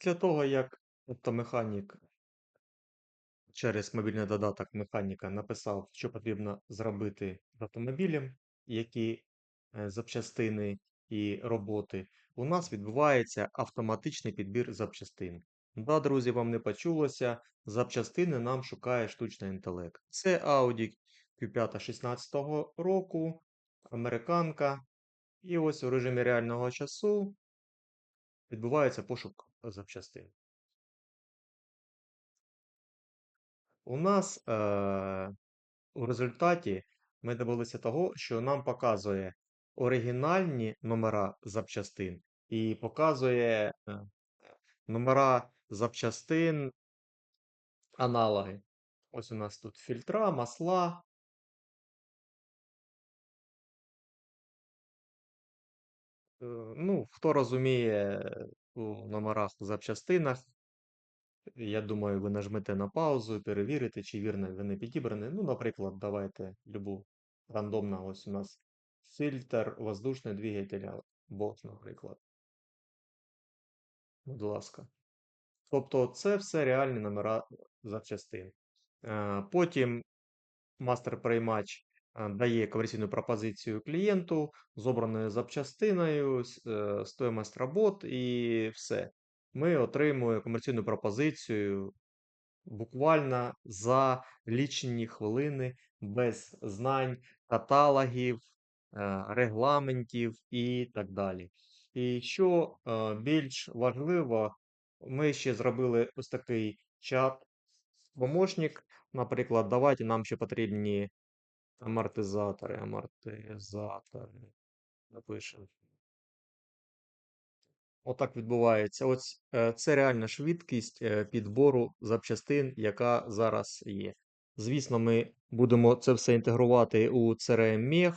Для того, як автомеханік через мобільний додаток механіка написав, що потрібно зробити з автомобілем, які е, запчастини і роботи, у нас відбувається автоматичний підбір запчастин. Да, друзі, вам не почулося. Запчастини нам шукає штучний інтелект. Це Audi Q5 16 року, американка. І ось у режимі реального часу відбувається пошук запчастин. У нас е, у результаті ми добилися того, що нам показує оригінальні номера запчастин і показує е, номера запчастин аналоги. Ось у нас тут фільтра, масла. Е, Ну, хто розуміє у номерах запчастинах, я думаю, ви нажмете на паузу і перевірите, чи вірно вони підібрані. Ну, наприклад, давайте любу рандомно. Ось у нас фільтр воздушного двигателя Bosch, наприклад. Будь ласка. Тобто, це все реальні номера запчастин. Е, Потім мастер-приймач дає комерційну пропозицію клієнту з обраною запчастиною, е, стоїмость робот і все. Ми отримуємо комерційну пропозицію буквально за лічені хвилини без знань каталогів, е, регламентів і так далі. І що е, більш важливо, ми ще зробили ось такий чат помощник. Наприклад, давайте нам ще потрібні амортизатори, амортизатори. Напишемо. Отак відбувається. Ось е, це реальна швидкість е, підбору запчастин, яка зараз є. Звісно, ми будемо це все інтегрувати у CRM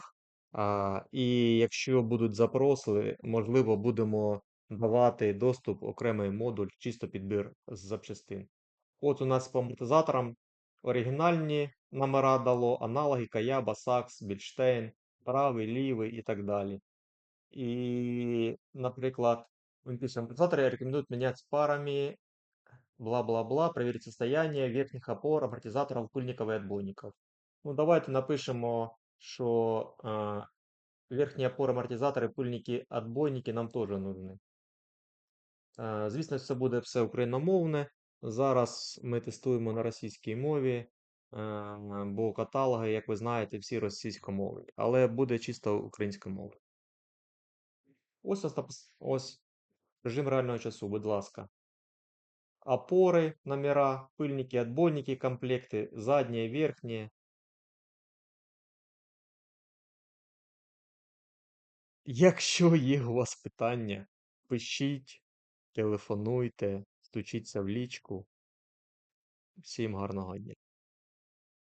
а, і якщо будуть запроси, можливо, будемо давати доступ окремий модуль, чисто підбір з запчастин. От у нас по амортизаторам оригінальні номера дало, аналоги Каяба, Сакс, Більштейн, правий, лівий і так далі. И, наприклад, він пише, амортизаторы рекомендуют менять с парами, бла-бла-бла, проверить состояние верхних опор, амортизаторов, пыльников и отбойников. Ну, давайте напишемо, що е, верхні опори, амортизатори, пильники, отбойники нам теж нужны. Е, звісно, це буде все україномовне. Зараз ми тестуємо на російській мові, е, бо каталоги, як ви знаєте, всі російськомовні, але буде чисто українською мовою. Ось ось, режим реального часу, будь ласка. Опори, номера, пильники, отбойники, комплекти, заднє, верхнє. Якщо є у вас питання, пишіть, телефонуйте, стучіться в лічку. Всім гарного дня.